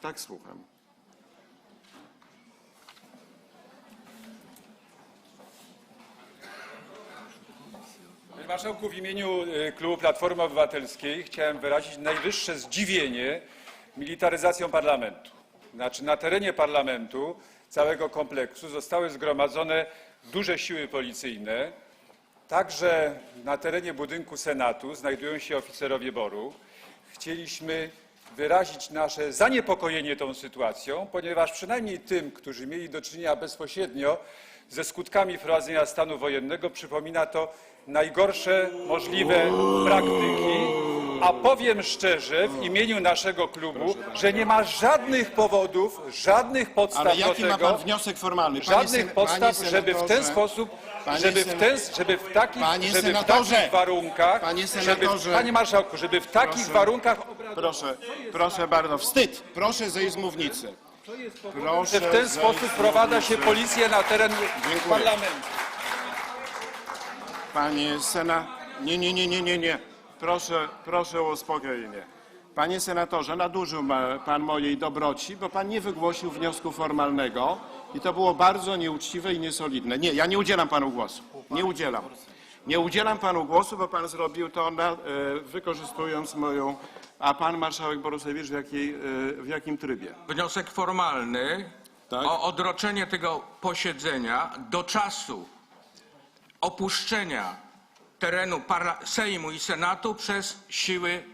Tak, słucham. Panie Marszałku, w imieniu e, Klubu Platformy Obywatelskiej chciałem wyrazić najwyższe zdziwienie militaryzacją parlamentu. Znaczy na terenie parlamentu całego kompleksu zostały zgromadzone duże siły policyjne. Także na terenie budynku Senatu znajdują się oficerowie BOR-u. Chcieliśmy wyrazić nasze zaniepokojenie tą sytuacją, ponieważ przynajmniej tym, którzy mieli do czynienia bezpośrednio ze skutkami wprowadzenia stanu wojennego, przypomina to najgorsze możliwe praktyki. A powiem szczerze w imieniu naszego klubu, że nie ma żadnych powodów, żadnych podstaw Ale do jaki ma tego, pan wniosek formalny? Panie żadnych podstaw, panie żeby w ten senatorze, sposób, panie żeby w, sen- ten, żeby w takich, Panie żeby w senatorze! takich warunkach, Panie żeby, senatorze! panie marszałku, żeby w takich Proszę. warunkach, Proszę, proszę bardzo. Wstyd. Proszę zejść z mównicy. Proszę że w ten sposób wprowadza się policję na teren Dziękuję. parlamentu. Panie sena... Nie, nie, nie, nie, nie, nie. Proszę, proszę o uspokojenie. Panie senatorze, nadużył pan mojej dobroci, bo pan nie wygłosił wniosku formalnego i to było bardzo nieuczciwe i niesolidne. Nie, ja nie udzielam panu głosu. Nie udzielam. Nie udzielam panu głosu, bo pan zrobił to na, e, wykorzystując moją... A pan marszałek Borusewicz w, jakiej, e, w jakim trybie? wniosek formalny Tak. o odroczenie tego posiedzenia do czasu opuszczenia terenu Sejmu i Senatu przez siły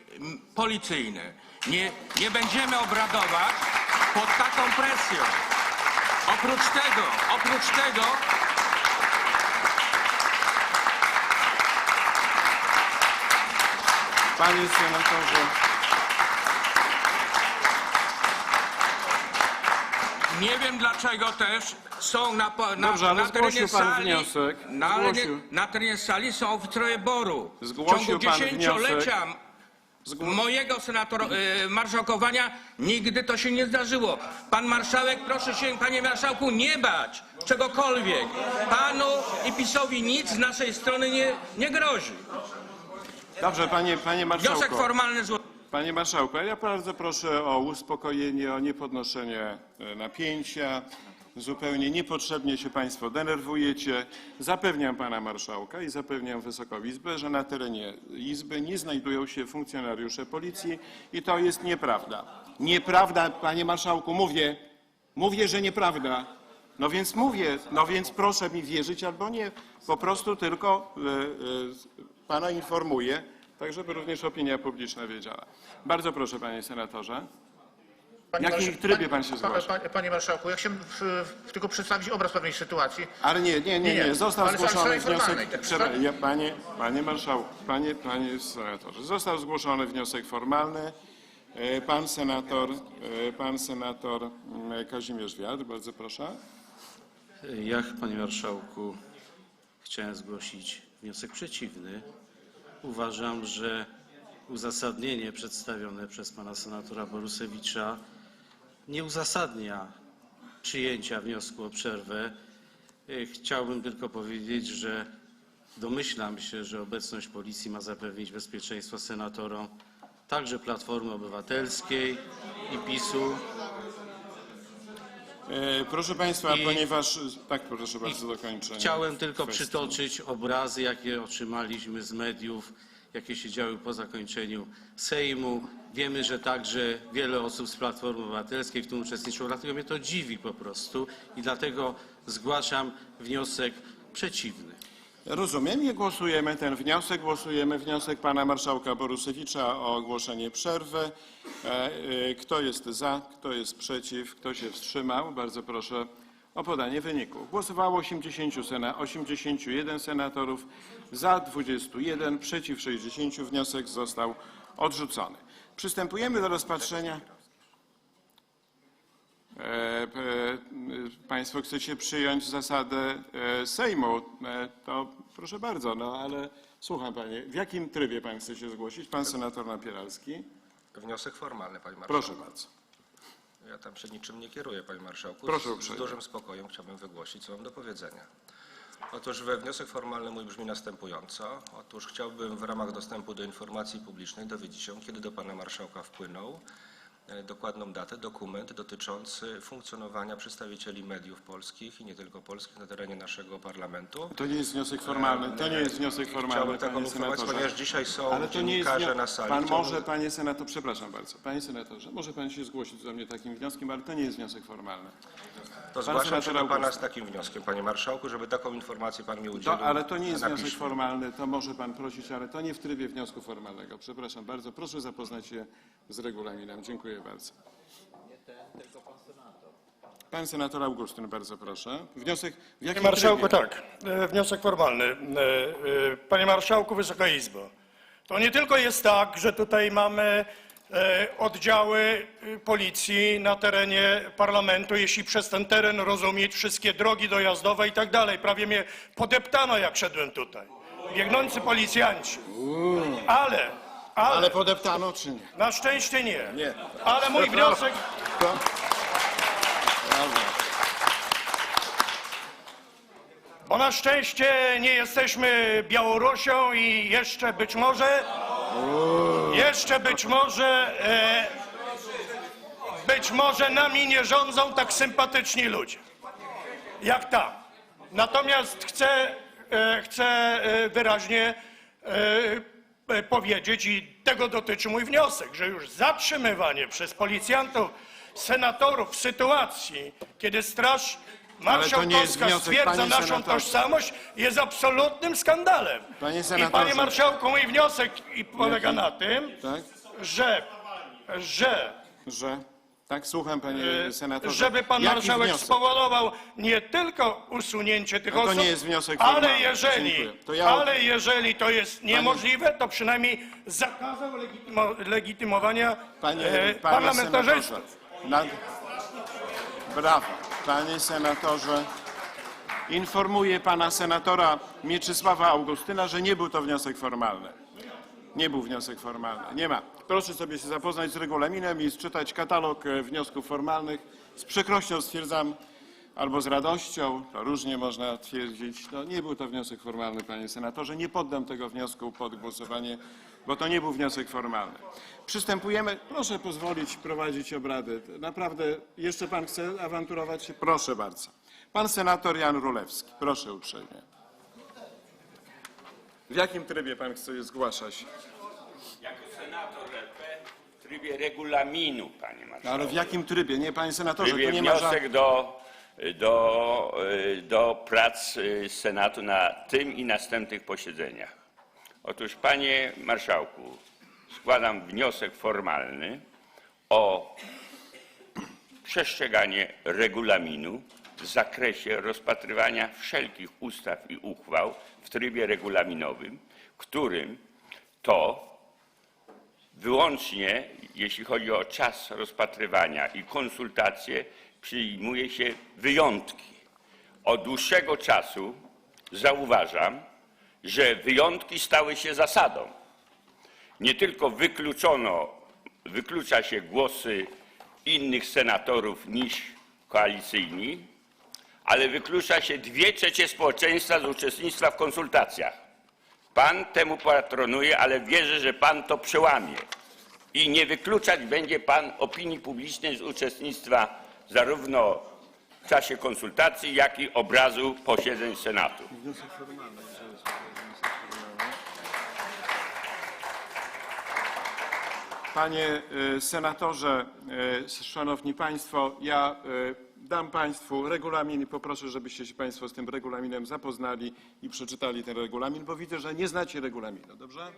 policyjne. Nie, nie będziemy obradować pod taką presją. Oprócz tego, oprócz tego Panie senatorze, Nie wiem dlaczego też są na, na, Dobrze, ale na terenie zgłosił pan sali, wniosek. Na, Zgłosił. na terenie sali są oficerowie BOR-u. W Zgłosił ciągu pan dziesięciolecia mojego senator, y, marszałkowania nigdy to się nie zdarzyło. Pan marszałek, proszę się, panie marszałku, nie bać czegokolwiek. Panu i PiSowi nic z naszej strony nie, nie grozi. Dobrze, panie, panie marszałku. Wniosek formalny złożony. Panie marszałku, ja bardzo proszę o uspokojenie, o niepodnoszenie e, napięcia. Zupełnie niepotrzebnie się państwo denerwujecie. Zapewniam pana marszałka i zapewniam Wysoką Izbę, że na terenie Izby nie znajdują się funkcjonariusze policji i to jest nieprawda. Nieprawda, panie marszałku, mówię. Mówię, że nieprawda. No więc mówię, no więc proszę mi wierzyć albo nie. Po prostu tylko e, e, pana informuję, tak żeby również opinia publiczna wiedziała. Bardzo proszę, panie senatorze. W jakim marsz- trybie pan się zgłasza? pa- Panie marszałku, ja chciałem w, w, tylko przedstawić obraz pewnej sytuacji. Ale nie, nie, nie, Nie. Został Ale zgłoszony ale formalnej, wniosek. tak, Przera- tak? ja, panie, panie marszałku, panie, panie senatorze, został zgłoszony wniosek formalny. E, Pan senator, e, pan senator mm, Kazimierz Wiatr, bardzo proszę. Ja, panie marszałku, chciałem zgłosić wniosek przeciwny. Uważam, że uzasadnienie przedstawione przez pana senatora Borusewicza nie uzasadnia przyjęcia wniosku o przerwę. E, Chciałbym tylko powiedzieć, że domyślam się, że obecność policji ma zapewnić bezpieczeństwo senatorom także Platformy Obywatelskiej i PiSu. E, Proszę państwa, I- ponieważ... Tak, proszę bardzo, dokończę. Chciałem tylko kwestii. przytoczyć obrazy, jakie otrzymaliśmy z mediów, jakie się działy po zakończeniu Sejmu. Wiemy, że także wiele osób z Platformy Obywatelskiej w tym uczestniczyło, dlatego mnie to dziwi po prostu i dlatego zgłaszam wniosek przeciwny. Rozumiem i głosujemy ten wniosek. Głosujemy wniosek pana marszałka Borusewicza o ogłoszenie przerwy. E, e, Kto jest za, kto jest przeciw, kto się wstrzymał? Bardzo proszę o podanie wyniku. Głosowało 80 sena, 81 senatorów, za 21, przeciw 60. Wniosek został odrzucony. Przystępujemy do rozpatrzenia. E, e, Państwo chcecie przyjąć zasadę e, Sejmu, to proszę bardzo, no ale słucham Panie, w jakim trybie Pan chce się zgłosić? Pan senator Napieralski. Wniosek formalny, panie marszałku. Proszę bardzo. Ja tam się niczym nie kieruję, panie marszałku. Proszę Z, uprzejmie. z dużym spokojem chciałbym wygłosić, co mam do powiedzenia. Otóż we wniosek formalny mój brzmi następująco. Otóż chciałbym w ramach dostępu do informacji publicznej dowiedzieć się, kiedy do pana marszałka wpłynął dokładną datę, dokument dotyczący funkcjonowania przedstawicieli mediów polskich i nie tylko polskich na terenie naszego parlamentu. To nie jest wniosek formalny, to nie jest wniosek formalny, Chciałbym taką panie informację, senatorze. ponieważ dzisiaj są Ale to nie jest dziennikarze na sali. Pan Chciałbym- może, panie senatorze, przepraszam bardzo, panie senatorze, może pan się zgłosić do mnie takim wnioskiem, ale to nie jest wniosek formalny. To zgłaszam się senator do pana z takim wnioskiem, panie marszałku, żeby taką informację pan mi To, udzielił. ale to nie jest na wniosek piśmie. formalny, to może pan prosić, ale to nie w trybie wniosku formalnego. Przepraszam bardzo, proszę zapoznać się z regulaminem. Dziękuję bardzo. Pan senator Augustyn, bardzo proszę. Wniosek w jakim Panie marszałku, trybie? tak. E, Wniosek formalny. E, e, Panie marszałku, Wysoka Izbo. To nie tylko jest tak, że tutaj mamy e, oddziały e, policji na terenie parlamentu, jeśli przez ten teren rozumieć wszystkie drogi dojazdowe i tak dalej. Prawie mnie podeptano, jak szedłem tutaj. Biegnący policjanci. Ale, ale, Ale podeptano czy nie? na szczęście nie. Nie. Ale mój wniosek. Bo na szczęście nie jesteśmy Białorusią i jeszcze być może, jeszcze być może, e, być może nami nie rządzą tak sympatyczni ludzie, jak tam. Natomiast chcę, e, chcę e, wyraźnie e, powiedzieć i tego dotyczy mój wniosek, że już zatrzymywanie przez policjantów senatorów w sytuacji, kiedy Straż Marszałkowska wniosek, stwierdza panie naszą senatorze. tożsamość, jest absolutnym skandalem. Panie I senatorze. panie marszałku, mój wniosek i polega na tym, Tak? że, że Że? Tak, słucham panie senatorze. żeby pan Jaki marszałek wniosek? spowodował nie tylko usunięcie tych No to osób, nie jest wniosek ale formalny. jeżeli, Dziękuję. To ja- ale jeżeli to jest niemożliwe, to przynajmniej zakazał legitymo, legitymowania Panie, e, panie parlamentarzystów. senatorze. Nad... Brawo. Panie senatorze, informuję pana senatora Mieczysława Augustyna, że nie był to wniosek formalny. Nie był wniosek formalny. Nie ma. Proszę sobie się zapoznać z regulaminem i czytać katalog e, wniosków formalnych. Z przykrością stwierdzam, albo z radością, to różnie można twierdzić, no nie był to wniosek formalny, panie senatorze. Nie poddam tego wniosku pod głosowanie, bo to nie był wniosek formalny. Przystępujemy, proszę pozwolić prowadzić obrady. Naprawdę, jeszcze pan chce awanturować się? Proszę bardzo. Pan senator Jan Rulewski, proszę uprzejmie. W jakim trybie pan chce zgłasza się? Jako RP w trybie regulaminu, panie No, marszałku. ale w jakim trybie? Nie, panie W senatorze, tu trybie nie ma wniosek do, do, do prac y, Senatu na tym i następnych posiedzeniach. Otóż, panie marszałku, składam wniosek formalny o przestrzeganie regulaminu w zakresie rozpatrywania wszelkich ustaw i uchwał w trybie regulaminowym, którym wyłącznie jeśli chodzi o czas rozpatrywania i konsultacje, przyjmuje się wyjątki. Od dłuższego czasu zauważam, że wyjątki stały się zasadą. Nie tylko wykluczono, wyklucza się głosy innych senatorów niż koalicyjni, ale wyklucza się dwie trzecie społeczeństwa z uczestnictwa w konsultacjach. Pan temu patronuje, ale wierzę, że pan to przełamie i nie wykluczać będzie pan opinii publicznej z uczestnictwa zarówno w czasie konsultacji, jak i obrazu posiedzeń Senatu. Panie y, senatorze, y, szanowni państwo, ja y, dam państwu regulamin i poproszę, żebyście się państwo z tym regulaminem zapoznali i przeczytali ten regulamin, bo widzę, że nie znacie regulaminu, dobrze?